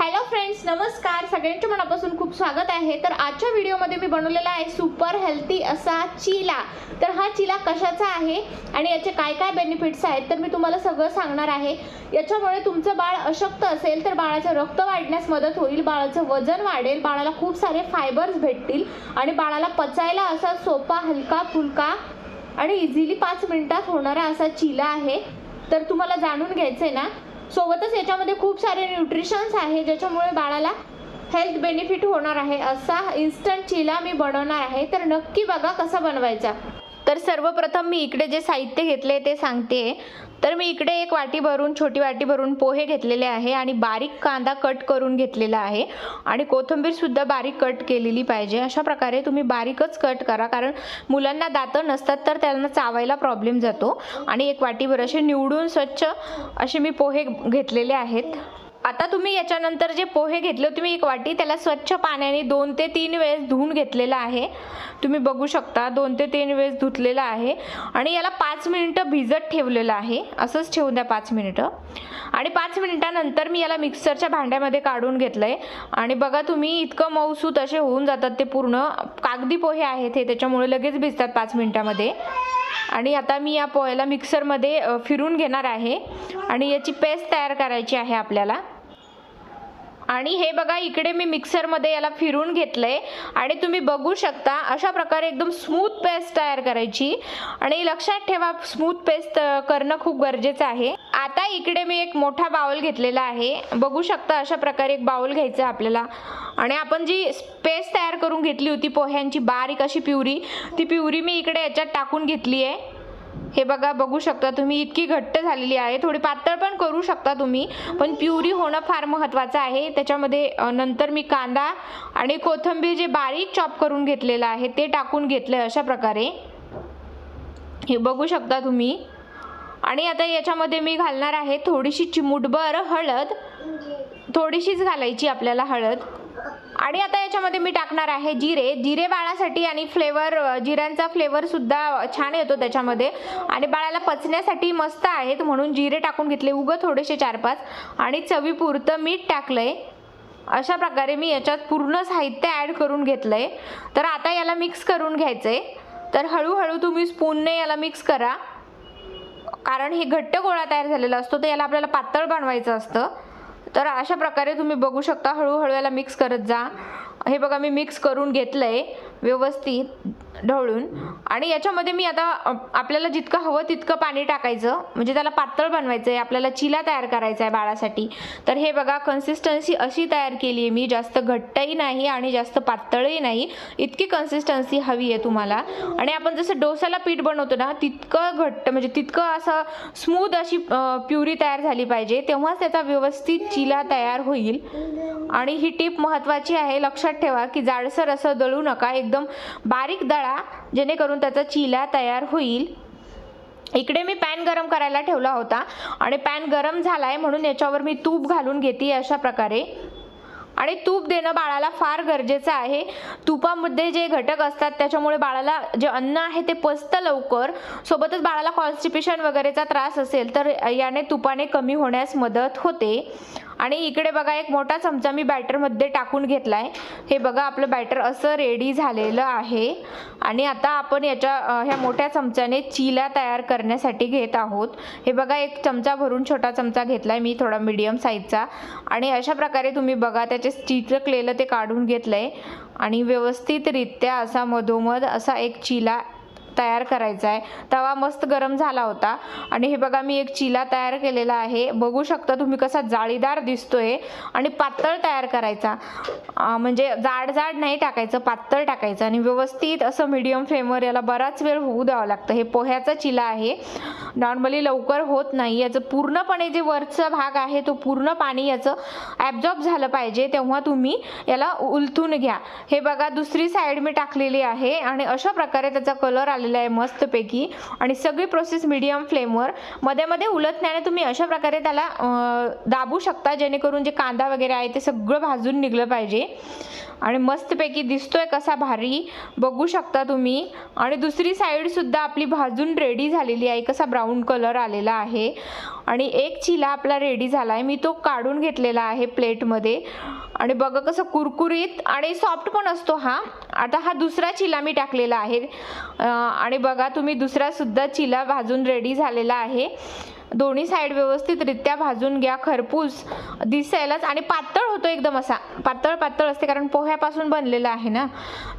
Hello friends नमस्कार. सगळ्यांच्या मनापासून खूप स्वागत आहे. तर आजच्या व्हिडिओमध्ये मी बनवलेला आहे सुपर हेल्थी असा चिला. तर हा चिला कशाचा आहे आणि याचे काय काय बेनिफिट्स आहेत तर मी तुम्हाला सगळं सांगणार आहे. याच्यामुळे तुमचं बाळ अशक्त असेल तर बाळाचं रक्त वाढण्यास मदत होईल बाळाचं वजन वाढेल बाळाला खूप सारे फायबर्स भेटतील आणि बाळाला पचायला असा सोपा हलका फुलका आणि इझिली पाच मिनिटात होणारा असा चिला आहे. तर तुम्हाला जाणून घ्यायचं आहे ना? सोबतच याच्यामध्ये खूप सारे न्यूट्रिशन्स आहे ज्याच्यामुळे बाळाला हेल्थ बेनिफिट होणार आहे. असा इन्स्टंट चिला मी बनवणार आहे. तर नक्की बघा कसा बनवायचा. तर सर्वप्रथम मी इकडे जे साहित्य घेतले ते सांगते. तर मी इकडे एक वाटी भरून छोटी वाटी भरून पोहे घेतलेले आहे आणि बारीक कांदा कट करून घेतलेला आहे. आणि कोथिंबीरसुद्धा बारीक कट केलेली पाहिजे. अशा प्रकारे तुम्ही बारीकच कट करा कारण मुलांना दातं नसतात तर त्यांना चावायला प्रॉब्लेम जातो. आणि एक वाटीभर असे निवडून स्वच्छ असे मी पोहे घेतलेले आहेत. आता तुम्ही याच्यानंतर जे पोहे घेतले तुम्ही एक वाटी त्याला स्वच्छ पाण्याने दोन ते तीन वेळेस धुवून घेतलेलं आहे. तुम्ही बघू शकता दोन ते तीन वेळेस धुतलेलं आहे. आणि याला पाच मिनिटं भिजत ठेवलेलं आहे. असंच ठेवून द्या पाच मिनिटं. आणि पाच मिनिटानंतर मी याला मिक्सरच्या भांड्यामध्ये काढून घेतलं आहे आणि बघा तुम्ही इतकं मऊसूत असे होऊन जातात ते पूर्ण. कागदी पोहे आहेत हे त्याच्यामुळे लगेच भिजतात पाच मिनिटामध्ये. आणि आता मी या पोह्याला मिक्सरमध्ये फिरून घेणार आहे. आणि याची पेस्ट तयार करायची आहे आपल्याला. आणि हे बघा इकडे मी मिक्सरमध्ये याला फिरून घेतलंय. आणि तुम्ही बघू शकता अशा प्रकारे एकदम स्मूथ पेस्ट तयार करायची. आणि लक्षात ठेवा स्मूथ पेस्ट करणं खूप गरजेचं आहे. आता इकडे मी एक मोठा बाउल घेतलेला आहे. बघू शकता अशा प्रकारे एक बाउल घ्यायचा आपल्याला. आणि आपण जी पेस्ट तयार करून घेतली होती पोह्यांची बारीक अशी प्युरी ती प्युरी मी इकडे याच्यात टाकून घेतली आहे. हे बघा बघू शकता तुम्ही इतकी घट्ट झालेली आहे. थोडी पातळ पण करू शकता तुम्ही पण प्युरी होणं फार महत्त्वाचं आहे. त्याच्यामध्ये नंतर मी कांदा आणि कोथिंबीर जे बारीक चॉप करून घेतलेलं आहे ते टाकून घेतलं आहे अशा प्रकारे. हे बघू शकता तुम्ही. आणि आता याच्यामध्ये मी घालणार आहे थोडीशी चिमूटभर हळद. थोडीशीच घालायची आपल्याला हळद. आणि आता याच्यामध्ये मी टाकणार आहे जिरे. जिरे बाळासाठी आणि फ्लेवर जिऱ्यांचा फ्लेवर सुद्धा छान येतो त्याच्यामध्ये. आणि बाळाला पचण्यासाठी मस्त आहेत म्हणून जिरे टाकून घेतले. उगं थोडेसे चार पाच आणि चवीपुरतं मीठ टाकलं आहे अशा प्रकारे मी याच्यात पूर्ण साहित्य ॲड करून घेतलं आहे तर आता याला मिक्स करून घ्यायचं आहे तर हळूहळू तुम्ही स्पूनने याला मिक्स करा. कारण हे घट्ट गोळा तयार झालेला असतो तर याला आपल्याला पातळ बनवायचं असतं. तर अशा प्रकारे तुम्ही बघू शकता हळूहळू याला मिक्स करत जा. हे बघा मी मिक्स करून घेतलं आहे व्यवस्थित. ढवळून. आणि याच्यामध्ये मी आता आपल्याला जितकं हवं तितकं पाणी टाकायचं. म्हणजे त्याला पातळ बनवायचं आहे आपल्याला चिला तयार करायचा आहे बाळासाठी. तर हे बघा कन्सिस्टन्सी अशी तयार केली आहे मी. जास्त घट्टही नाही आणि जास्त पातळही नाही. इतकी कन्सिस्टन्सी हवी आहे तुम्हाला. आणि आपण जसं डोसाला पीठ बनवतो ना तितकं घट्ट म्हणजे तितकं असं स्मूथ अशी प्युरी तयार झाली पाहिजे. तेव्हाच त्याचा व्यवस्थित चिला तयार होईल. आणि ही टीप महत्त्वाची आहे. लक्षात ठेवा की जाडसर असं दळू नका. एकदम बारीक दळा. जेणेकरून त्याचा चिला तयार होईल. इकडे मी पॅन गरम करायला ठेवला होता. आणि पॅन गरम झाला आहे म्हणून याच्यावर मी तूप घालून घेते अशा प्रकारे. आणि तूप देणं बाळाला फार गरजेचं आहे. तुपामध्ये जे घटक असतात त्याच्यामुळे बाळाला जे अन्न आहे ते पचतं लवकर. सोबतच बाळाला कॉन्स्टिपेशन वगैरेचा त्रास असेल तर याने तुपाने कमी होण्यास मदत होते. आणि इकडे बघा एक मोठा चमचा मी बॅटरमध्ये टाकून घेतला आहे हे बघा आपलं बॅटर असं रेडी झालेलं आहे. आणि आता आपण याच्या ह्या मोठ्या चमच्याने चिला तयार करण्यासाठी घेत आहोत. हे बघा एक चमचा भरून छोटा चमचा घेतला आहे मी थोडा मीडियम साईजचा आणि अशा प्रकारे तुम्ही बघा त्याचे चित्रकलेलं ते काढून घेतलं आहे आणि व्यवस्थितरित्या असा मधोमध असा एक चिला तयार करायचा आहे. तवा मस्त गरम झाला होता. आणि हे बघा मी एक चिला तयार केलेला आहे. बघू शकता तुम्ही कसा जाळीदार दिसतोय. आणि पातळ तयार करायचा. म्हणजे जाड जाड नाही टाकायचं पातळ टाकायचं. आणि व्यवस्थित असं मीडियम फ्लेमवर याला बराच वेळ होऊ द्यावं लागतं. हे पोह्याचा चिला आहे. नॉर्मली लवकर होत नाही. याचं पूर्णपणे जे वरचा भाग आहे तो पूर्ण पाणी याचं ॲब्झॉर्ब झालं पाहिजे. तेव्हा तुम्ही याला उलथून घ्या. हे बघा दुसरी साईड मी टाकलेली आहे. आणि अशा प्रकारे त्याचा कलर आला आलेलं आहे मस्तपैकी. आणि सगळी प्रोसेस मीडियम फ्लेमवर मध्ये मध्ये उलटण्याने तुम्ही अशा प्रकारे त्याला दाबू शकता जेणेकरून जे कांदा वगैरे आहे ते सगळं भाजून निघलं पाहिजे. आणि मस्तपैकी दिसतोय कसा भारी. बघू शकता तुम्ही. आणि दुसरी साईडसुद्धा आपली भाजून रेडी झालेली आहे. कसा ब्राऊन कलर आलेला आहे. आणि एक चिला आपला रेडी झाला आहे मी तो काढून घेतलेला आहे प्लेटमध्ये आणि बघा कसं कुरकुरीत आणि सॉफ्ट पण असतो हा. आता हा दुसरा चिला मी टाकलेला आहे. आणि बघा तुम्ही दुसरासुद्धा चिला भाजून रेडी झालेला आहे. दोन्ही साईड व्यवस्थितरित्या भाजून घ्या. खरपूस दिसायलाच आणि पातळ होतो एकदम असा. पातळ पातळ असते कारण पोह्यापासून बनलेला आहे ना.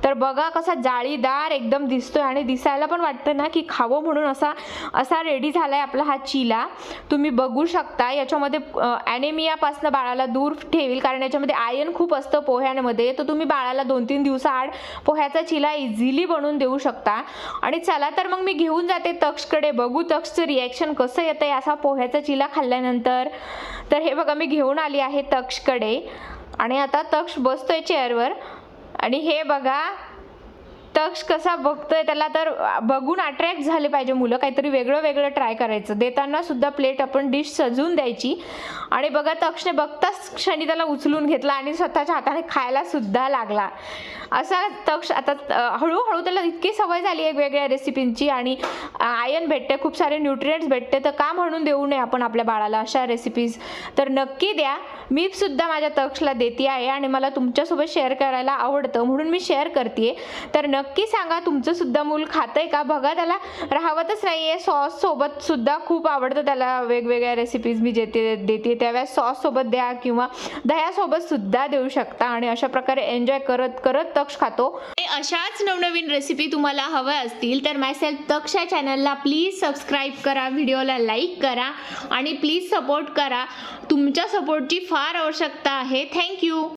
तर बघा कसा जाळीदार एकदम दिसतोय आणि दिसायला पण वाटतं ना की खावं म्हणून असा असा रेडी झाला आहे आपला हा चिला. तुम्ही बघू शकता याच्यामध्ये ॲनेमियापासनं बाळाला दूर ठेवील कारण याच्यामध्ये आयन खूप असतं पोह्यांमध्ये. तर तुम्ही बाळाला दोन तीन दिवसाआड पोह्याचा चिला इझिली बनवून देऊ शकता. आणि चला तर मग मी घेऊन जाते तक्षकडे. बघू तक्षचं रिॲक्शन कसं येतं आहे असा पोह्याचा चिला खाल्ल्यानंतर तर हे बघा मी घेऊन आली आहे तक्षकडे. आणि आता तक्ष बसतोय चेअरवर आणि हे बघा तक्ष कसा बघतोय त्याला तर बघून अट्रॅक्ट झाले पाहिजे मुलं. काहीतरी वेगळं वेगळं ट्राय करायचं. देताना सुद्धा प्लेट आपण डिश सजवून द्यायची. आणि बघा तक्षने बघताच क्षणी त्याला उचलून घेतला आणि स्वतःच्या हाताने खायला सुद्धा लागला. असा तक्ष आता हळूहळू त्याला इतकी सवय झाली आहे वेगवेगळ्या रेसिपींची आणि आयन भेटते खूप सारे न्यूट्रियंट्स भेटते. तर का म्हणून देऊ नये आपण आपल्या बाळाला अशा रेसिपीज तर नक्की द्या. मी सुद्धा माझ्या तक्षला देते आहे आणि मला तुमच्यासोबत शेअर करायला आवडतं. म्हणून मी शेअर करते तर नक्की सांगा तुमचं सुद्धा मूल खातंय का? बघा त्याला राहवतच नाही आहे सॉस सोबत सुद्धा खूप आवडतं त्याला. वेगवेगळ्या रेसिपीज मी देते देते त्यावेळेस सॉस सोबत द्या किंवा दह्यासोबत सुद्धा देऊ शकता आणि अशा प्रकारे एन्जॉय करत करत तक्ष खातो. आणि अशाच नवनवीन रेसिपी तुम्हाला हव्या असतील तर मायसेल्फ तक्ष या चॅनलला प्लीज सबस्क्राईब करा व्हिडिओला लाईक करा आणि प्लीज सपोर्ट करा. तुमच्या सपोर्टची फार आवश्यकता आहे. थँक्यू